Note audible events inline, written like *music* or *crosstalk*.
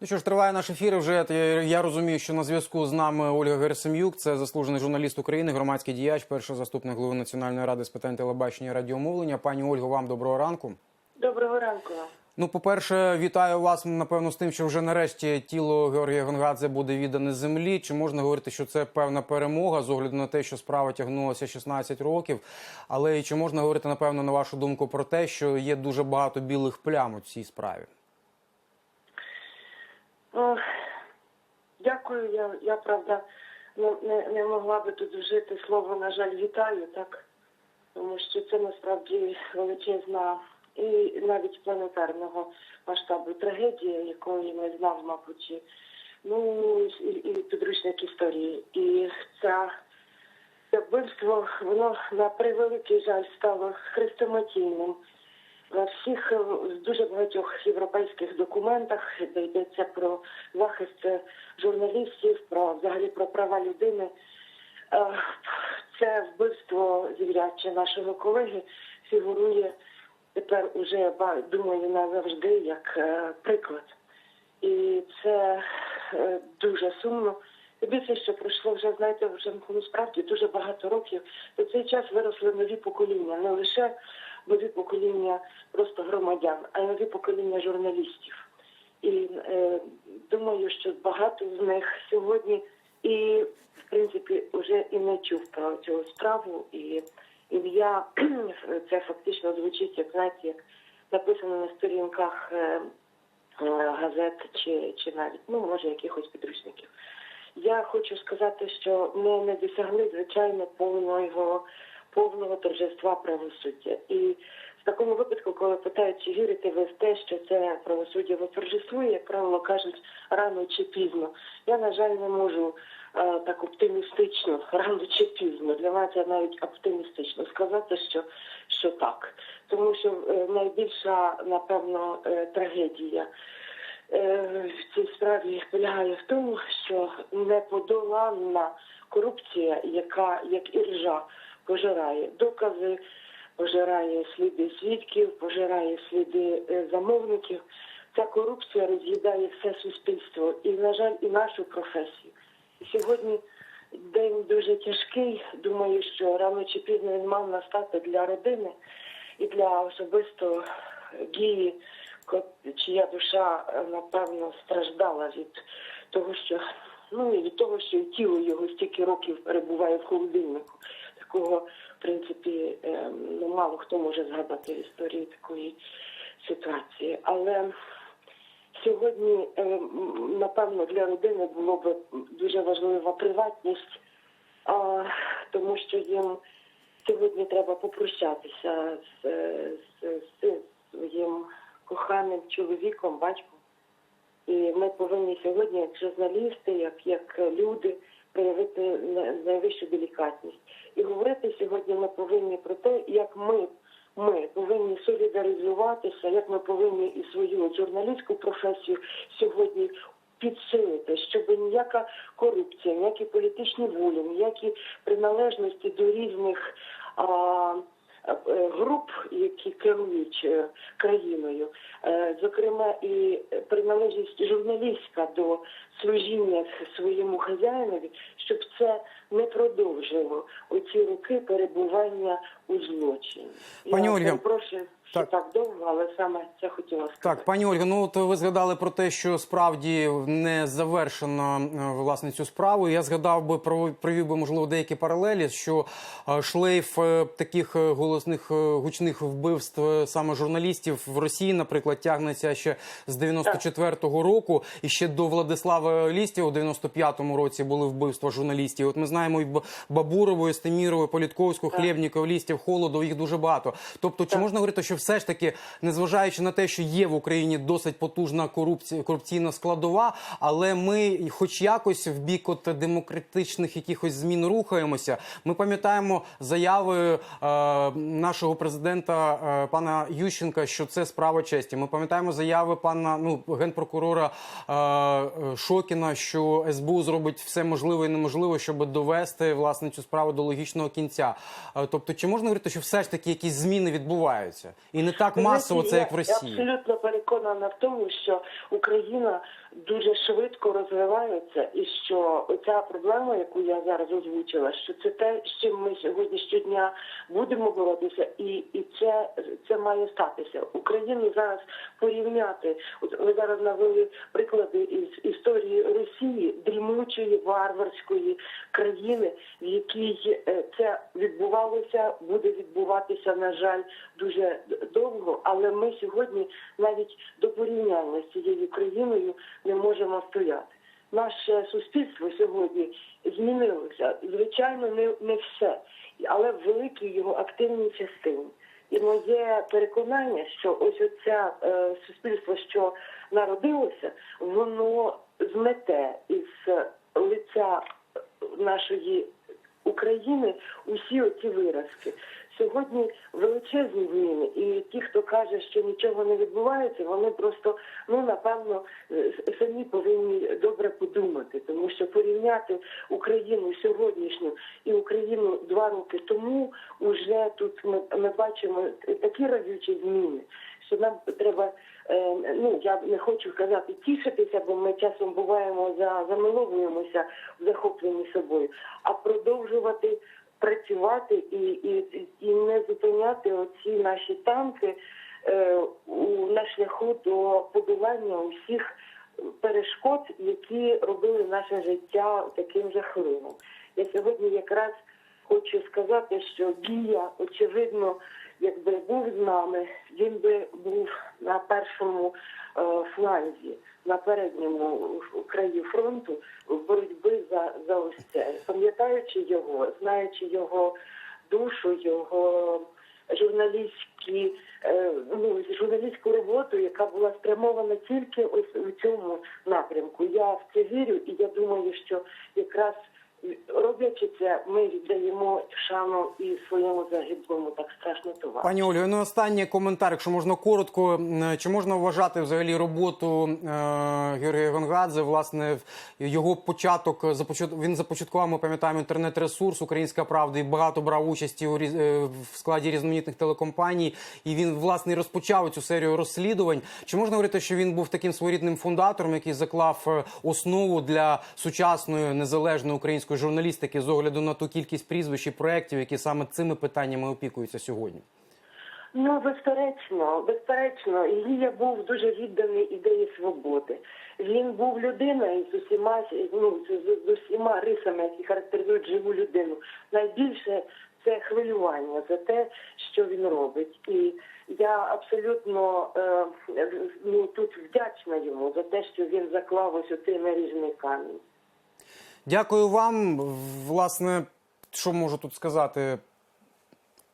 Ну що ж, триває наш ефір. Вже я- я розумію, що на зв'язку з нами Ольга Герасим'юк, це заслужений журналіст України, громадський діяч, перший заступник голови Національної ради з питань телебачення і радіомовлення. Пані Ольго, вам доброго ранку. Доброго ранку. Ну, по-перше, вітаю вас напевно з тим, що вже нарешті тіло Георгія Гонгадзе буде віддане землі. Чи можна говорити, що це певна перемога з огляду на те, що справа тягнулася 16 років? Але і чи можна говорити, напевно, на вашу думку про те, що є дуже багато білих плям у цій справі? Ох, дякую. Я, я правда не, не, не могла би тут вжити слово, на жаль, вітаю, так? Тому що це насправді величезна і навіть планетарного масштабу трагедія, якої не знав, мабуть, ну і, і підручник історії. І ця це вбивство, воно на превеликий жаль стало хрестоматійним. На всіх е, дуже багатьох європейських документах, де йдеться про захист е, журналістів, про взагалі про права людини. Е, Це вбивство звіряче нашого колеги фігурує тепер уже думаю назавжди як приклад. І це дуже сумно. Більше, що пройшло вже, знаєте, вже ну, справді дуже багато років. За цей час виросли нові покоління, не лише нові покоління просто громадян, а нові покоління журналістів. І е, думаю, що багато з них сьогодні і, в принципі, вже і не чув про цю справу. І ім'я *clears throat* це фактично звучить, як знаєте, як написано на сторінках е, е, газет чи, чи навіть ну може якихось підручників. Я хочу сказати, що ми не досягли звичайно повного повного торжества правосуддя. І в такому випадку, коли питають, чи вірите ви в те, що це правосуддя восторжествує, як правило кажуть рано чи пізно. Я на жаль не можу е, так оптимістично, *laughs* рано чи пізно. Для мене це навіть оптимістично сказати, що, що так, тому що е, найбільша напевно е, трагедія е, в цій справі полягає в тому, що неподоланна корупція, яка як іржа пожирає докази, пожирає сліди свідків, пожирає сліди е, замовників. Ця корупція роз'їдає все суспільство і, на жаль, і нашу професію. Сьогодні день дуже тяжкий. Думаю, що рано чи пізно він мав настати для родини і для особисто дії, чия душа е, напевно страждала від того, що ну і від того, що тіло його стільки років перебуває в холодильнику. Такого, в принципі, е, ну, мало хто може згадати в історії такої ситуації. Але сьогодні, е, напевно, для родини було б дуже важлива приватність, тому що їм сьогодні треба попрощатися з, з, з своїм коханим чоловіком, батьком. І ми повинні сьогодні, як журналісти, як, як люди, проявити на- найвищу делікатність. І говорити сьогодні ми повинні про те, як ми, ми повинні солідаризуватися, як ми повинні і свою журналістську професію сьогодні підсилити, щоб ніяка корупція, ніякі політичні волі, ніякі приналежності до різних. А, груп, які керують е, країною, Е, зокрема і приналежність журналістка до служіння своєму хазяїнові, щоб це не продовжило оці роки перебування у злочині. Пані Ольга, що так. так. довго, але саме це хотіла сказати. Так, пані Ольга, ну от ви згадали про те, що справді не завершено е, власне цю справу. Я згадав би про провів би можливо деякі паралелі, що е, шлейф е, таких голосних гучних вбивств саме журналістів в Росії, наприклад, тягнеться ще з 94-го року, і ще до Владислава Лістєва у 95-му році були вбивства журналістів. От ми знаємо і Б- Бабурову, і Стемірову, Політковську, Хлєбніков, Лістєв, Холодов, їх дуже багато. Тобто, чи можна говорити, що все ж таки, незважаючи на те, що є в Україні досить потужна корупція, корупційна складова, але ми, хоч якось, в бік от демократичних якихось змін рухаємося. Ми пам'ятаємо заяви е, нашого президента е, пана Ющенка, що це справа честі. Ми пам'ятаємо заяви пана ну генпрокурора е, Шокіна, що СБУ зробить все можливе і неможливе, щоб довести власне цю справу до логічного кінця. Е, тобто, чи можна говорити, що все ж таки якісь зміни відбуваються, і не так масово це як в я абсолютно переконана в тому, що Україна дуже швидко розвиваються, і що ця проблема, яку я зараз озвучила, що це те, з чим ми сьогодні щодня будемо боротися, і, і це, це має статися. Україну зараз порівняти. От ви зараз навели приклади із історії Росії, дрімучої варварської країни, в якій е, це відбувалося, буде відбуватися, на жаль, дуже довго. Але ми сьогодні навіть до порівняння з цією країною не можемо стояти. Наше суспільство сьогодні змінилося. Звичайно, не, не все, але в великій його активній частині. І моє переконання, що ось оце е, суспільство, що народилося, воно змете із лиця нашої України усі оці виразки. Сьогодні величезні війни, і ті, хто каже, що нічого не відбувається, вони просто ну напевно е, самі повинні добре подумати, тому що порівняти Україну сьогоднішню і Україну два роки тому, уже тут ми, ми бачимо такі разючі зміни, що нам треба. е, Ну я не хочу казати тішитися, бо ми часом буваємо за замиловуємося в захопленні собою, а продовжувати працювати і, і, і не зупиняти оці наші танки е, у на шляху до подолання усіх перешкод, які робили наше життя таким жахливим. Я сьогодні якраз хочу сказати, що дія, очевидно, якби був з нами, він би був на першому е, фланзі, на передньому краї фронту в боротьби за, за ось це. Пам'ятаючи його, знаючи його душу, його журналістські, е, ну, журналістську роботу, яка була спрямована тільки ось у цьому напрямку. Я в це вірю, і я думаю, що якраз роблячи це, ми віддаємо шану і своєму загиблому так страшно товару. Пані Ольго, ну останній коментар, якщо можна коротко, чи можна вважати взагалі роботу е, Георгія Гонгадзе, власне, його початок започат- він започаткував, ми пам'ятаємо інтернет-ресурс Українська Правда і багато брав участі у різ- е, в складі різноманітних телекомпаній. І він власне розпочав цю серію розслідувань. Чи можна говорити, що він був таким своєрідним фундатором, який заклав е, основу для сучасної незалежної української журналістики з огляду на ту кількість прізвищ і проєктів, які саме цими питаннями опікуються сьогодні? Ну, безперечно, безперечно, Ілія був дуже відданий ідеї свободи. Він був людиною з усіма ну, з, з- усіма рисами, які характеризують живу людину. Найбільше це хвилювання за те, що він робить. І я абсолютно е, ну, тут вдячна йому за те, що він заклав ось оцей наріжний камінь. Дякую вам. Власне, що можу тут сказати?